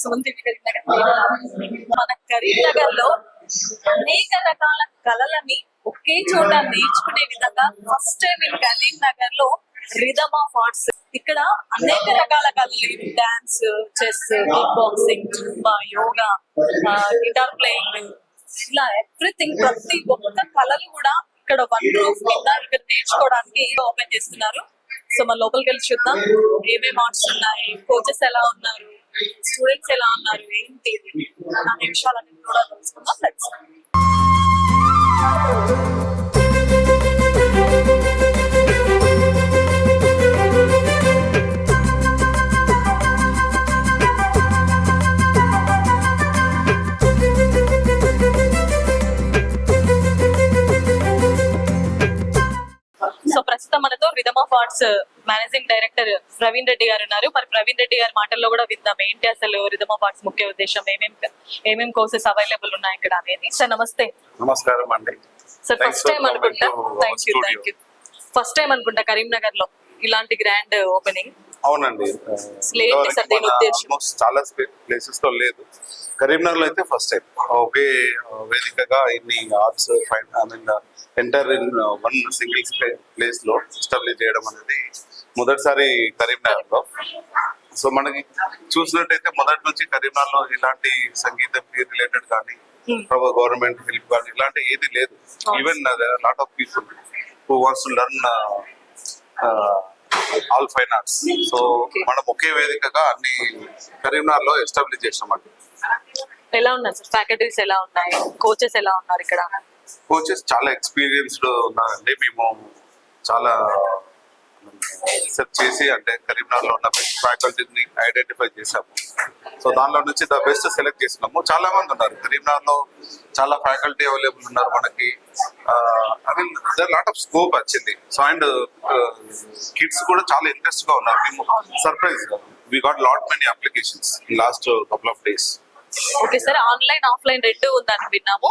సుమంతి కరీంనగర్ మన కరీంనగర్లో అనేక రకాల కళలని ఒకే చోట నేర్చుకునే విధంగా ఫస్ట్ టైం ఇన్ కరీంనగర్లో రిథమ్ ఆఫ్ ఆర్ట్స్ ఇక్కడ అనేక రకాల కళలు dance chess kick boxing zumba yoga guitar playing ఇలా ఎవ్రీథింగ్ ప్రతి ఒక్క కళలు కూడా ఇక్కడ వన్ రూఫ్ కింద ఇక్కడ నేర్చుకోవడానికి ఓపెన్ చేస్తున్నారు. సో మన లోపలికి వెళ్ళి చూద్దాం. ఏమేమి ఆర్ట్స్ ఉన్నాయి? కోచెస్ ఎలా ఉన్నారు? స్టూడెంట్స్ ఎలా ఉన్నారు ఏంటి? అనే విషయాలన్నీ కూడా తెలుసుకుందాం. Let's arts managing director Praveen Reddy గారు ఉన్నారు. మరి ప్రవీణ్ రెడ్డి గారి మాటల్లో కూడా విందాం. ఏంటి అసలు రిథమ్ ఆఫ్ ఆర్ట్స్ ముఖ్య ఉద్దేశం? ఏమేం ఏమేం కోర్సెస్ అవైలబుల్ ఉన్నాయి ఇక్కడ అనేది? సార్ నమస్తే. నమస్కారం అండి. సార్ ఫస్ట్ టైం అనుకుంటా. Thank you. Thank you first time అనుకుంటా కరీంనగర్లో ఇలాంటి గ్రాండ్ ఓపెనింగ్ అవునండి. చాలా ప్లేసెస్లో లేదు. కరీంనగర్లో అయితే ఫస్ట్ టైం ఒకే వేదికగా ఇన్ని arts fine I mean enter in one single ప్లేస్లో ఎస్టాబ్లిష్ చేయడం అనేది మొదటిసారి కరీంనగర్లో సో మనకి చూసినట్టయితే మొదటి నుంచి కరీంనగర్లో ఇలాంటి సంగీతం రిలేటెడ్ కానీ Hmm. గవర్నమెంట్ హెల్ప్ కానీ ఇలాంటి ఏది లేదు. Even lot of people who wants to learn all fine arts so. మనం ఒకే వేదికగా అన్ని కరీంనగర్లో ఎస్టాబ్లిష్ చేసామండి ఎలా ఉన్నారు సార్? ఫ్యాకల్టీస్ ఎలా ఉన్నాయి? కోచెస్ ఎలా ఉన్నారు ఇక్కడ? కోచెస్ చాలా ఎక్స్పీరియన్స్డ్ ఉన్నారండి. మేము చాలా రీసెర్చ్ చేసి అంటే కరీంనగర్లో ఉన్న బెస్ట్ ఫ్యాకల్టీని ఐడెంటిఫై చేసాము సో దానిలో నుంచి ద బెస్ట్ సెలెక్ట్ చేసినాము చాలా మంది ఉన్నారు. కరీంనగర్లో చాలా ఫ్యాకల్టీ అవైలబుల్ ఉన్నారు మనకి. I mean there lot of scope వచ్చింది సో అండ్ కిడ్స్ కూడా చాలా ఇంట్రెస్ట్గా ఉన్నారు. మేము surprise we got lot many applications last couple of days okay sir online offline రెండు ఉందని విన్నాము.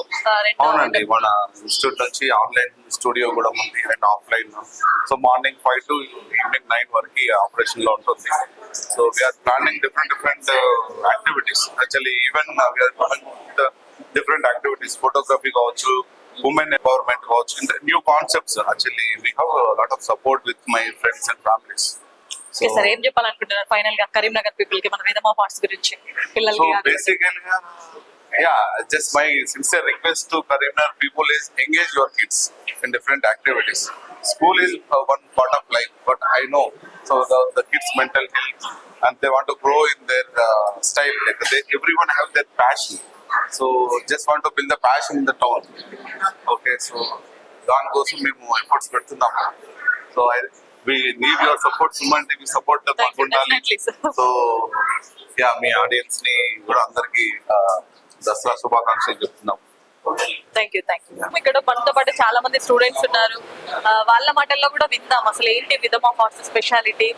అవునండి మన ఇన్స్టిట్యూట్ నుంచి ఆన్లైన్ స్టూడియో కూడా ఉంది and offline. So morning five to evening nine వరకు ఆపరేషన్లో ఉంటుంది. So we're planning different different activities actually even we're different activities photography కావచ్చు ఉమెన్ ఎంపవర్మెంట్ కావచ్చు new concepts actually we have lot of support with my friends and families okay sir ఏం చెప్పాలనుకుంటున్నారు ఫైనల్గా కరీంనగర్ పీపుల్కి మన ఆఫ్ ఆర్ట్స్ గురించి పిల్లలకి to Karimnagar people is engage your kids in different activities. School is uh, one part of life, but I know so the, the kids' mental health and they want to grow in their uh, style. Like they, everyone have their passion. So just want to build the passion in the town. Okay, so దానికోసం మేము efforts పెడుతున్నాము so I we need your support Suman TV support sir. So yeah మీ ఆడియన్స్ని కూడా అందరికి దసరా శుభాకాంక్షలు చెప్తున్నాం. Thank you thank you ఇక్కడ మనతో పాటు చాలా మంది స్టూడెంట్స్ ఉన్నారు. వాళ్ళ మాటల్లో కూడా విందాం. అసలు ఏంటి విధమ్ ఆఫ్ ఆర్ట్స్ స్పెషాలిటీ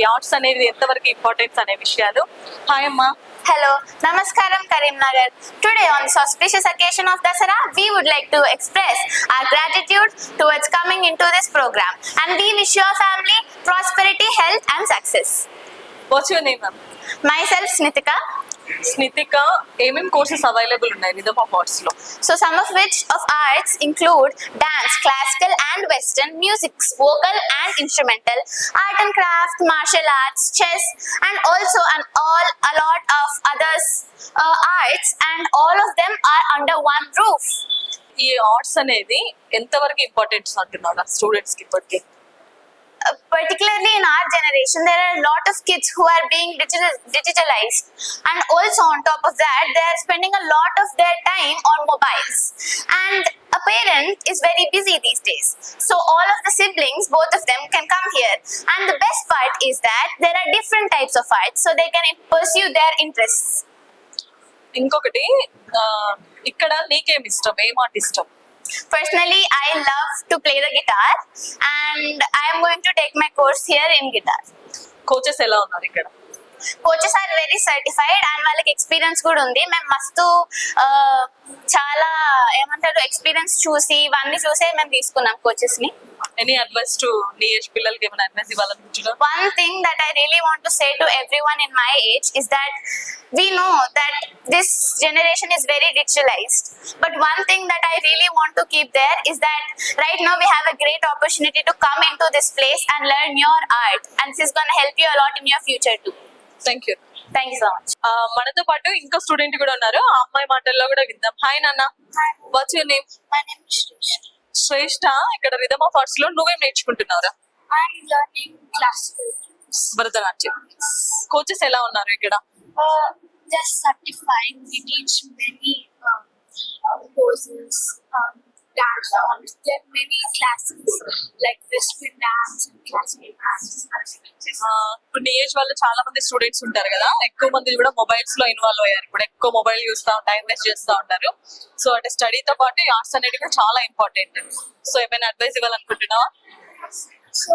ఈ ఆర్ట్స్ అనేది ఎంతవరకు ఇంపార్టెన్స్ అనే విషయాలు? హాయ్ అమ్మా. Hello, Namaskaram Karimnagar. Today, on the auspicious occasion of Dasara, we would like to express our gratitude towards coming into this program. And we wish your family prosperity, health, and success. What's your name, ma'am? Myself, Snitika. స్నితిక ఏమేం courses available ఉన్నాయి నిజమా హార్ట్స్లో so some of which of arts include dance classical and western music vocal and instrumental art and craft martial arts chess and also and all a lot of others arts and all of them are under one roof ఈ arts అనేది ఎంతవరకు importance అంటున్నారు స్టూడెంట్స్కి ఇప్పటికీ? particularly in our generation, there are a lot of kids who are being digital, digitalized, and also on top of that, they are spending a lot of their time on mobiles. And a parent is very busy these days, so all of the siblings, both of them, can come here. And the best part is that there are different types of art, so they can pursue their interests. ఇంకొకటి ఆ, ఇక్కడ నీకేం ఇష్టం ఏం art ఇష్టం Personally, I love to play the guitar, and I am going to take my course here in guitar. Coaches ఎలా ఉన్నారు ఇక్కడ coaches are very certified and వాళ్ళకి ఎక్స్పీరియన్స్ కూడా ఉంది మేము మస్తు చాలా ఏమంటారు ఎక్స్పీరియన్స్ చూసి ఇవన్నీ చూసే మేము తీసుకున్నాం కోచెస్ని ఎనీ అడ్వైస్ టు నీ ఏజ్ పిల్లలకి ఏమైనా అడ్వైస్ ఇవ్వాలనుకుంటున్నా one thing that I really want to say to everyone in my age is that we know that this generation is very digitalized. But one thing that I really want to keep there is that right now we have a great opportunity to come into this place and learn your art. And this is going to help you a lot in your thank you Thank you so much. మనతో పాటు ఇంకో student కూడా ఉన్నారు. ఆ అమ్మాయి మాటల్లో కూడా విందాం. హాయ్ నాన్న. What's your name is Shrish. Shreshtha ఇక్కడ రిధమ్ ఆఫ్ ఆర్ట్స్లో నువ్వేం నేర్చుకుంటున్నావురా? Classical. భరతనాట్యం. కోచెస్ ఎలా ఉన్నారు ఇక్కడ. We teach many um, poses, um, that there are many classes like physical dance and classical dance. Age వాళ్ళు చాలా మంది స్టూడెంట్స్ ఉంటారు కదా. ఎక్కువ మంది కూడా మొబైల్స్లో ఇన్వాల్వ్ అయ్యారు. కూడా ఎక్కువ మొబైల్ చూస్తా ఉంటారు ఇన్వెస్ట్ చేస్తూ ఉంటారు. సో అంటే స్టడీతో పాటు ఆర్ట్స్ అనేది చాలా ఇంపార్టెంట్ సో ఏమైనా advice ఇవ్వాలనుకుంటున్నావా? So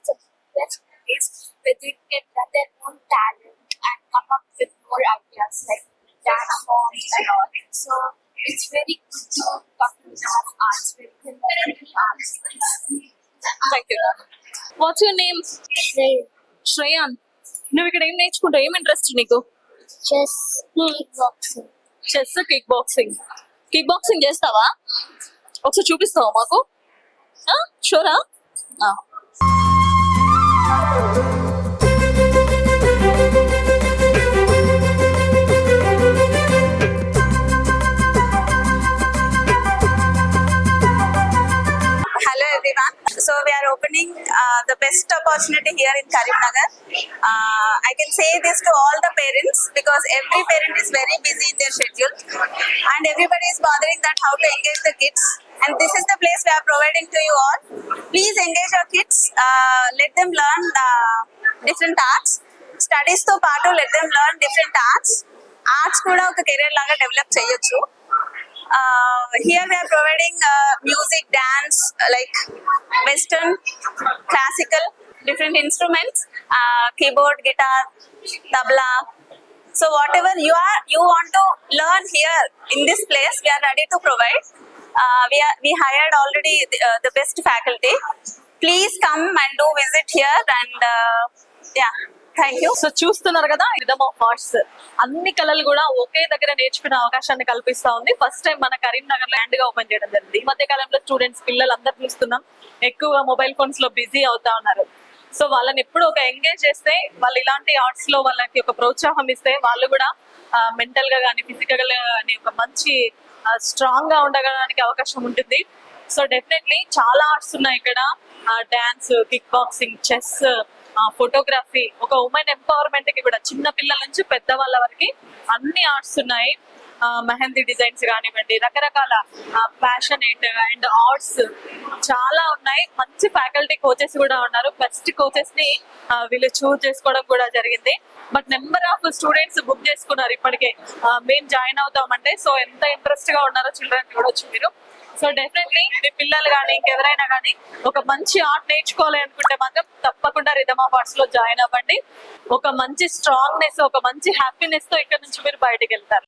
the best place where they can get their own talent and come up with more ideas like dance forms and all. So it's very good to come to the arts you learn arts. Thank you what's your name Shreyan నువ్వు ఇక్కడ ఏం నేర్చుకుంటావు ఏం interest నీకు Chess, kickboxing. Chess kick boxing kick boxing చేస్తావా ఒకసారి చూపిస్తావా మాకు sure thank you are opening uh, the best opportunity here in Karimnagar. Uh, I can say this to all the parents because every parent is very busy in their schedule and everybody is bothering that how to engage the kids. And this is the place we are providing to you all. Please engage your kids. Uh, let them learn uh, different arts. Studies తో పాటు let them learn different arts arts కూడా ఒక career లాగా develop చేయొచ్చు uh, here we are providing uh, music, dance, like Western, classical, different instruments, uh, keyboard, guitar, tabla. So whatever you are, you want to learn here in this place, we are ready to provide. Uh, we are we hired already the, uh, the best faculty. Please come and do visit here and uh, yeah. Thank you so చూస్తున్నారు కదా rhythm of arts అన్ని కళలు కూడా ఒకే దగ్గర నేర్చుకునే అవకాశాన్ని కల్పిస్తా ఉంది. First time మన కరీంనగర్లో హ్యాండ్గా ఓపెన్ చేయడం జరిగింది. ఈ మధ్య కాలంలో స్టూడెంట్స్ పిల్లలు అందరు చూస్తున్నాం. ఎక్కువ మొబైల్ ఫోన్స్లో బిజీ అవుతా ఉన్నారు. సో వాళ్ళని ఎప్పుడు ఒక ఎంగేజ్ చేస్తే వాళ్ళు ఇలాంటి ఆర్ట్స్లో వాళ్ళకి ఒక ప్రోత్సాహం ఇస్తే వాళ్ళు కూడా మెంటల్గా కానీ ఫిజికల్గా కానీ ఒక మంచి స్ట్రాంగ్గా ఉండడానికి అవకాశం ఉంటుంది. సో డెఫినెట్లీ చాలా ఆర్ట్స్ ఉన్నాయి ఇక్కడ. Dance kick boxing chess photography ఒక ఉమెన్ ఎంపవర్మెంట్కి కూడా చిన్న పిల్లల నుంచి పెద్ద వాళ్ళ వరకు అన్ని ఆర్ట్స్ ఉన్నాయి. మెహందీ డిజైన్స్ కానివ్వండి రకరకాల ప్యాషనేట్ అండ్ ఆర్ట్స్ చాలా ఉన్నాయి. మంచి ఫ్యాకల్టీ కోచెస్ కూడా ఉన్నారు. బెస్ట్ కోచెస్ని వీళ్ళు చూస్ చేసుకోవడం కూడా జరిగింది. But number of students book చేసుకున్నారు ఇప్పటికే. మేము జాయిన్ అవుతామంటే సో ఎంత ఇంట్రెస్ట్గా ఉన్నారో చిల్డ్రన్ చూడొచ్చు మీరు సో డెఫినెట్లీ మీ పిల్లలు కానీ ఇంకెవరైనా కానీ ఒక మంచి ఆర్ట్ నేర్చుకోవాలి అనుకుంటే మాత్రం తప్పకుండా రిధమ్ ఆఫ్ ఆర్ట్స్లో జాయిన్ అవ్వండి. ఒక మంచి స్ట్రాంగ్నెస్ ఒక మంచి హ్యాపీనెస్తో ఇక్కడ నుంచి మీరు బయటకు వెళ్తారు.